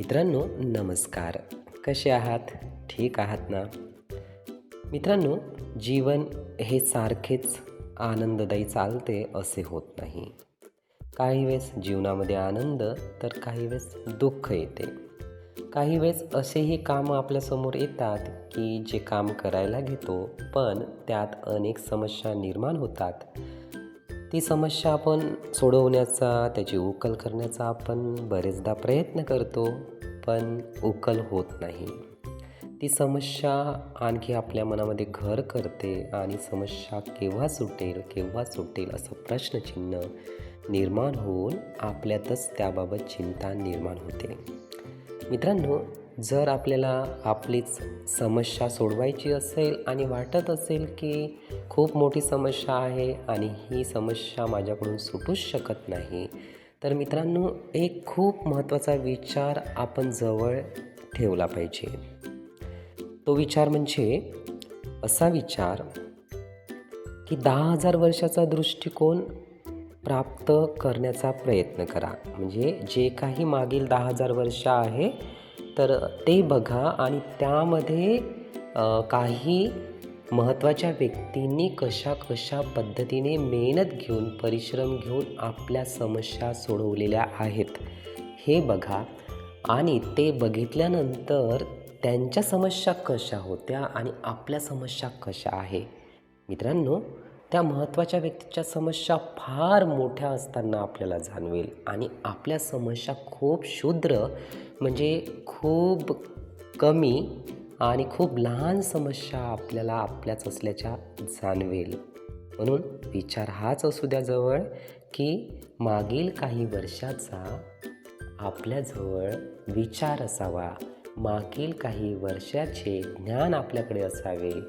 मित्रांनो नमस्कार. कसे आहात? ठीक आहात ना? मित्रांनो जीवन हे सारखेच आनंददायी चालते असे होत नाही. काही वेळेस जीवनामध्ये आनंद तर काही वेळेस दुःख येते. काही वेळेस असेही कामं आपल्यासमोर येतात की जे काम करायला घेतो पण त्यात अनेक समस्या निर्माण होतात. ती समस्या आपण सोडवण्याचा त्याची उकल करण्याचा आपण बरेचदा प्रयत्न करतो पण उकल होत नाही. ती समस्या आणखी आपल्या मनामध्ये घर करते आणि समस्या केव्हा सुटेल केव्हा सुटेल असं प्रश्नचिन्ह निर्माण होऊन आपल्यातच त्याबाबत चिंता निर्माण होते. मित्रांनो जर आपल्याला आपलीच समस्या सोडवायची असेल आणि वाटत असेल की खूप मोठी समस्या आहे आणि ही समस्या माझ्याकडून सुटूच शकत नाही तर मित्रांनो एक खूप महत्त्वाचा विचार आपण जवळ ठेवला पाहिजे. तो विचार म्हणजे असा विचार की दहा हजार वर्षाचा दृष्टिकोन प्राप्त करण्याचा प्रयत्न करा. म्हणजे जे काही मागील दहा हजार वर्ष आहे तर ते बघा आणि त्यामध्ये काही महत्त्वाच्या व्यक्तींनी कशा कशा पद्धतीने मेहनत घेऊन परिश्रम घेऊन आपल्या समस्या सोडवलेल्या आहेत. हे बघा. आणि ते बघितल्यानंतर त्यांच्या समस्या कशा होत्या आणि आपल्या समस्या कशा आहे? मित्रांनो त्या महत्त्वाच्या व्यक्तीच्या समस्या फार मोठ्या असताना आपल्याला जाणवेल. आणि आपल्या समस्या खूप शूद्र म्हणजे खूप कमी आणि खूप लहान समस्या आपल्याला आपल्याच असल्याच्या जाणवेल. म्हणून विचार हाच असू द्या जवळ की मागील काही वर्षाचा आपल्याजवळ विचार असावा. मागील काही वर्षाचे ज्ञान आपल्याकडे असावे.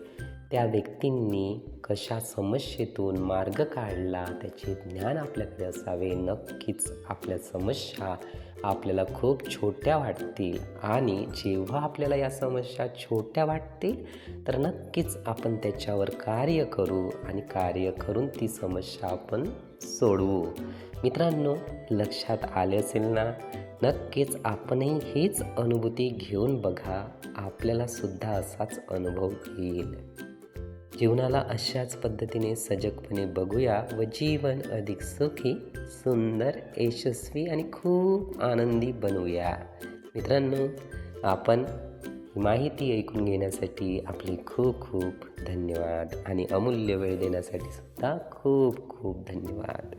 त्या व्यक्तींनी कशा समस्येतून मार्ग काढला त्याचे ज्ञान आपल्याकडे असावे. नक्कीच आपल्या समस्या आपल्याला खूप छोट्या वाटतील. आणि जेव्हा आपल्याला या समस्या छोट्या वाटतील तर नक्कीच आपण त्याच्यावर कार्य करू आणि कार्य करून ती समस्या आपण सोडवू. मित्रांनो लक्षात आले असेल ना? नक्कीच आपणही हीच अनुभूती घेऊन बघा. आपल्यालासुद्धा असाच अनुभव येईल. जीवनाला अशाच पद्धतीने सजगपणे बघूया व जीवन अधिक सुखी सुंदर यशस्वी आणि खूप आनंदी बनवूया. मित्रांनो आपण माहिती ऐकून घेण्यासाठी आपली खूप खूप धन्यवाद आणि अमूल्य वेळ देण्यासाठी सुद्धा खूप खूप धन्यवाद.